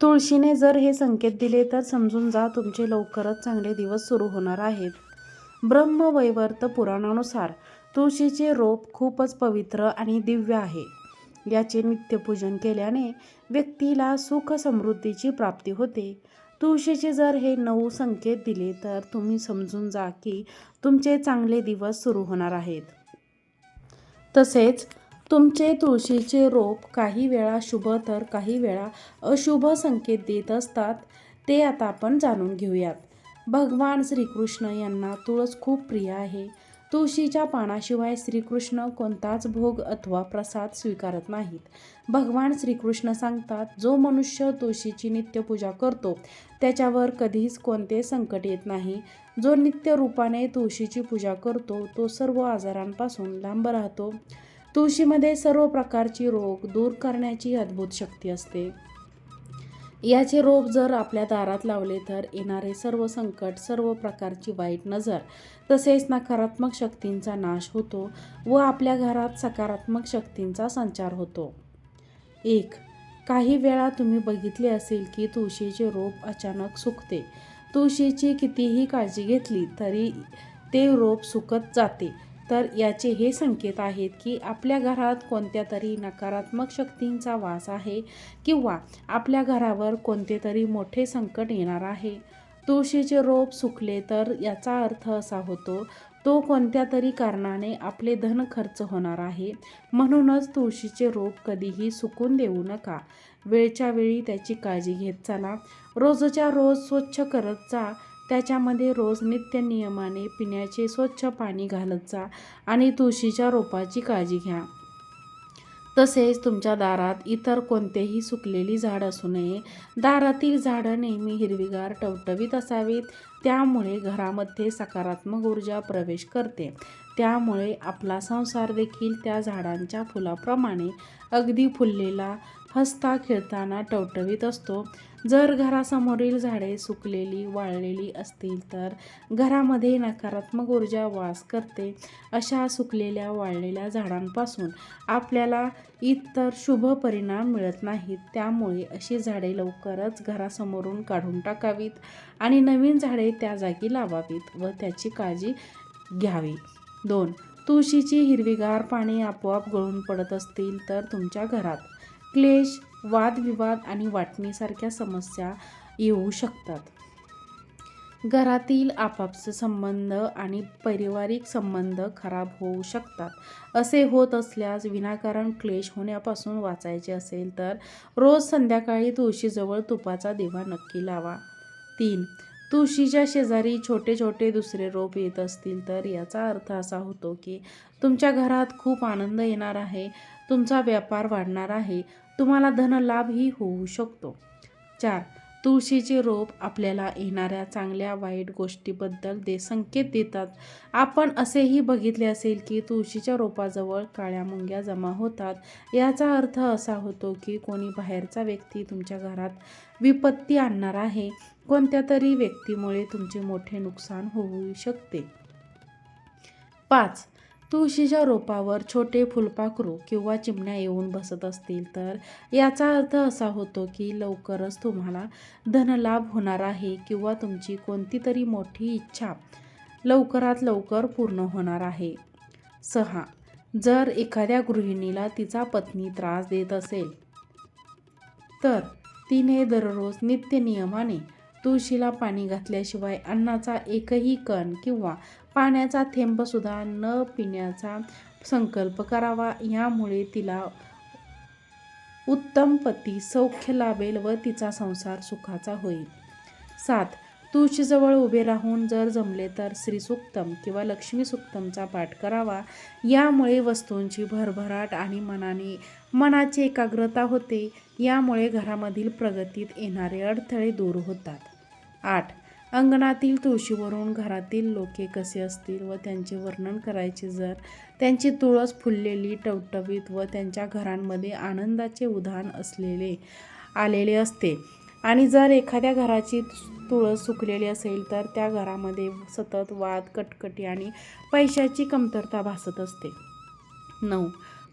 तुळशीने जर हे संकेत दिले तर समजून जा तुमचे लवकरच चांगले दिवस सुरू होणार आहेत. ब्रह्मवैवर्त पुराणानुसार तुळशीचे रोप खूपच पवित्र आणि दिव्य आहे. याचे नित्यपूजन केल्याने व्यक्तीला सुख समृद्धीची प्राप्ती होते. तुळशीचे जर हे नऊ संकेत दिले तर तुम्ही समजून जा की तुमचे चांगले दिवस सुरू होणार आहेत. तसेच तुमचे तुळशीचे रोप काही वेळा शुभ तर काही वेळा अशुभ संकेत देत असतात ते आता आपण जाणून घेऊयात. भगवान श्रीकृष्ण यांना तुळस खूप प्रिय आहे. तुळशीच्या पानाशिवाय श्रीकृष्ण कोणताच भोग अथवा प्रसाद स्वीकारत नाहीत. भगवान श्रीकृष्ण सांगतात जो मनुष्य तुळशीची नित्यपूजा करतो त्याच्यावर कधीच कोणते संकट येत नाही. जो नित्य रूपाने तुळशीची पूजा करतो तो सर्व आजारांपासून लांब राहतो. तुळशीमध्ये सर्व प्रकारची रोग दूर करण्याची अद्भुत शक्ती असते. याचे रोप जर आपल्या दारात लावले तर येणारे सर्व संकट सर्व प्रकारची वाईट नजर तसेच नकारात्मक शक्तींचा नाश होतो व आपल्या घरात सकारात्मक शक्तींचा संचार होतो. एक काही वेळा तुम्ही बघितले असेल की तुळशीचे रोप अचानक सुकते. तुळशीची कितीही काळजी घेतली तरी ते रोप सुकत जाते. तर याचे हे संकेत आहेत की आपल्या घरात कोणत्या तरी नकारात्मक शक्तींचा वास आहे किंवा आपल्या घरावर कोणते तरी मोठे संकट येणार आहे. तुळशीचे रोप सुकले तर याचा अर्थ असा होतो तो कोणत्या तरी कारणाने आपले धन खर्च होणार आहे. म्हणूनच तुळशीचे रोप कधीही सुकून देऊ नका. वेळच्या वेळी त्याची काळजी घेत चला. रोजच्या रोज स्वच्छ करत जा. त्याच्यामध्ये रोज नित्य नियमाने पिण्याचे स्वच्छ पाणी घालत जा आणि तुळशीच्या रोपाची काळजी घ्या. तसेच तुमच्या दारात इतर कोणतेही सुकलेली झाड असू नये. दारातील झाडं नेहमी हिरवीगार टवटवीत असावीत. त्यामुळे घरामध्ये सकारात्मक ऊर्जा प्रवेश करते. त्यामुळे आपला संसार देखील त्या झाडांच्या फुलाप्रमाणे अगदी फुललेला हसता खेळताना टवटवीत असतो. जर घरासमोरील झाडे सुकलेली वाळलेली असतील तर घरामध्ये नकारात्मक ऊर्जा वास करते. अशा सुकलेल्या वाळलेल्या झाडांपासून आपल्याला इतर शुभ परिणाम मिळत नाहीत. त्यामुळे अशी झाडे लवकरच घरासमोरून काढून टाकावीत आणि नवीन झाडे त्या जागी लावावीत व त्याची काळजी घ्यावी. दोन तुळशीची हिरवीगार पाने आपोआप गळून पडत असतील तर तुमच्या घरात क्लेश वादविवाद आणि वाटणीसारख्या समस्या येऊ शकतात. घरातील आपापचे संबंध आणि पारिवारिक संबंध खराब होऊ शकतात. असे होत असल्यास विनाकारण क्लेश होण्यापासून वाचायचे असेल तर रोज संध्याकाळी तुळशीजवळ तुपाचा दिवा नक्की लावा. तीन तुळशीच्या शेजारी छोटे छोटे दुसरे रोप येत असतील तर याचा अर्थ असा होतो की तुमच्या घरात खूप आनंद येणार आहे तुमचा व्यापार वाढणार आहे तुम्हाला धनलाभही होऊ शकतो. चार तुळशीचे रोप आपल्याला येणाऱ्या चांगल्या वाईट गोष्टीबद्दल दे संकेत देतात. आपण असेही बघितले असेल की तुळशीच्या रोपाजवळ काळ्या मुंग्या जमा होतात. याचा अर्थ असा होतो की कोणी बाहेरचा व्यक्ती तुमच्या घरात विपत्ती आणणार आहे. कोणत्या तरी व्यक्तीमुळे तुमचे मोठे नुकसान होऊ शकते. पाच तुळशीच्या रोपावर छोटे फुलपाखरू किंवा चिमण्या येऊन बसत असतील तर याचा अर्थ असा होतो की लवकरच तुम्हाला धनलाभ होणार आहे किंवा तुमची कोणती तरी मोठी इच्छा लवकरात लवकर पूर्ण होणार आहे. सहा. जर एखाद्या गृहिणीला तिचा पत्नी त्रास देत असेल तर तिने दररोज नित्य नियमाने तुळशीला पाणी घातल्याशिवाय अन्नाचा एकही कण किंवा पाण्याचा थेंबसुद्धा न पिण्याचा संकल्प करावा. यामुळे तिला उत्तम पती सौख्य लाभेल व तिचा संसार सुखाचा होईल. सात तुळशीजवळ उभे राहून जर जमले तर श्रीसुक्तम किंवा लक्ष्मी सुक्तमचा पाठ करावा. यामुळे वस्तूंची भरभराट आणि मनाने मनाची एकाग्रता होते. यामुळे घरामधील प्रगतीत येणारे अडथळे दूर होतात. आठ अंगणातील तुळशीवरून घरातील लोके कसे असतील व त्यांचे वर्णन करायचे जर? त्यांची तुळस फुललेली टवटवीत व त्यांच्या घरांमध्ये आनंदाचे उधाण असलेले आलेले असते. आणि जर एखाद्या घराची तुळस सुकलेली असेल तर त्या घरामध्ये सतत वाद कटकटी आणि पैशाची कमतरता भासत असते. नऊ.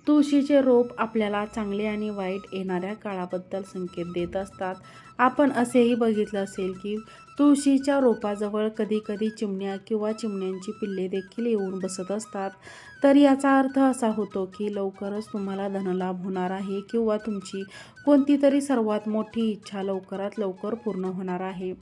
तुळशीचे रोप आपल्याला चांगले आणि वाईट येणाऱ्या काळाबद्दल संकेत देत असतात. आपण असेही बघितलं असेल की तुळशीच्या रोपाजवळ कधीकधी चिमण्या किंवा चिमण्यांची पिल्ले देखील येऊन बसत असतात. तर याचा अर्थ असा होतो की लवकरच तुम्हाला धनलाभ होणार आहे किंवा तुमची कोणती तरी सर्वात मोठी इच्छा लवकरात लवकर पूर्ण होणार आहे.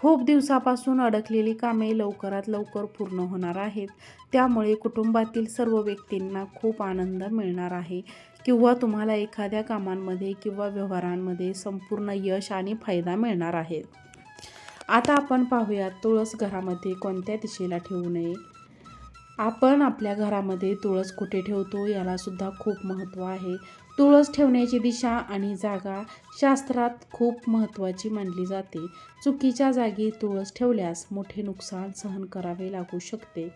खूप दिवसापासून अडकलेली कामे लवकरात लवकर पूर्ण होणार आहेत. त्यामुळे कुटुंबातील सर्व व्यक्तींना खूप आनंद मिळणार आहे. किंवा तुम्हाला एखाद्या कामांमध्ये किंवा व्यवहारांमध्ये संपूर्ण यश आणि फायदा मिळणार आहे. आता आपण पाहूयात तुळस घरामध्ये कोणत्या दिशेला ठेवू नये. आपण आपल्या घरामध्ये तुळस कुठे ठेवतो यालासुद्धा खूप महत्त्व आहे. तुळस ठेवण्याची दिशा आणि जागा शास्त्रात खूप महत्त्वाची मानली जाते. चुकीच्या जागी तुळस ठेवल्यास मोठे नुकसान सहन करावे लागू शकते.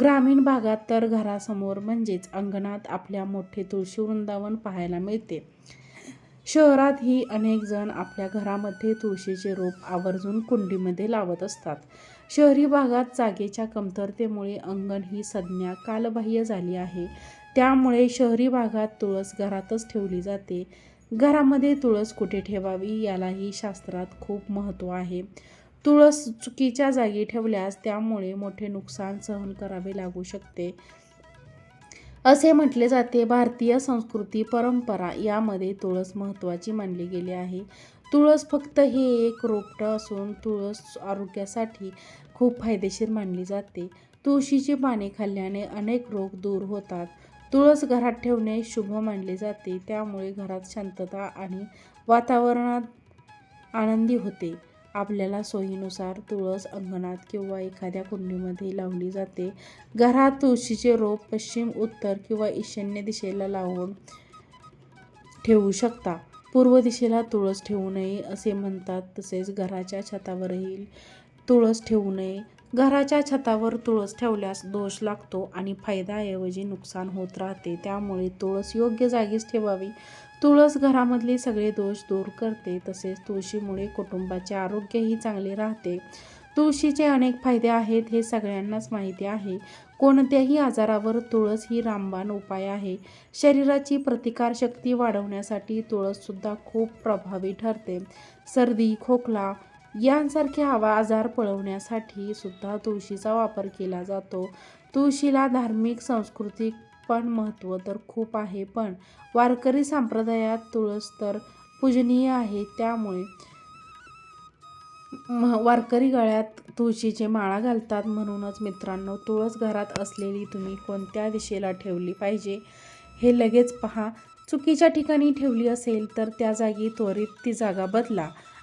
ग्रामीण भागात तर घरासमोर म्हणजेच अंगणात आपल्या मोठे तुळशी वृंदावन पाहायला मिळते. शहरातही अनेक जण आपल्या घरामध्ये तुळशीचे रोप आवर्जून कुंडीमध्ये लावत असतात. शहरी भागात जागेच्या कमतरतेमुळे अंगण ही संज्ञा कालबाह्य झाली आहे. त्यामुळे शहरी भागात तुळस घरातच ठेवली जाते. घरामध्ये तुळस कुठे ठेवावी यालाही शास्त्रात खूप महत्त्व आहे. तुळस चुकीच्या जागी ठेवल्यास त्यामुळे मोठे नुकसान सहन करावे लागू शकते. असे म्हटले जाते भारतीय संस्कृती परंपरा यामध्ये तुळस महत्त्वाची मानली गेली आहे. तुळस फक्त हे एक रोपटं असून तुळस आरोग्यासाठी खूप फायदेशीर मानली जाते. तुळशीची पाने खाल्ल्याने अनेक रोग दूर होतात. तुळस घरात ठेवणे शुभ मानले जाते. त्यामुळे घरात शांतता आणि वातावरणात आनंदी होते. आपल्याला सोयीनुसार तुळस अंगणात किंवा एखाद्या कुंडीमध्ये लावली जाते. घरात तुळशीचे रोप पश्चिम उत्तर किंवा ईशान्य दिशेला लावून ठेवू शकता. पूर्व दिशेला तुळस ठेवू नये असे म्हणतात. तसेच घराच्या छतावरही तुळस ठेवू नये. घराच्या छतावर तुळस ठेवल्यास दोष लागतो आणि फायद्याऐवजी नुकसान होत राहते. त्यामुळे तुळस योग्य जागीच ठेवावी. तुळस घरामधले सगळे दोष दूर करते. तसेच तुळशीमुळे कुटुंबाचे आरोग्यही चांगले राहते. तुळशीचे अनेक फायदे आहेत हे सगळ्यांनाच माहिती आहे. कोणत्याही आजारावर तुळस ही रामबाण उपाय आहे. शरीराची प्रतिकारशक्ती वाढवण्यासाठी तुळससुद्धा खूप प्रभावी ठरते. सर्दी खोकला यांसारखे हवा आजार पळवण्यासाठी सुद्धा तुळशीचा वापर केला जातो. तुळशीला धार्मिक सांस्कृतिक पण महत्त्व तर खूप आहे पण वारकरी संप्रदायात तुळस तर पूजनीय आहे. त्यामुळे म- वारकरी गळ्यात तुळशीचे माळा घालतात म्हणूनच मित्रांनो तुळस घरात असलेली तुम्ही कोणत्या दिशेला ठेवली पाहिजे हे लगेच पहा. चुकीच्या ठिकाणी ठेवली असेल तर त्या जागी त्वरित ती जागा बदला.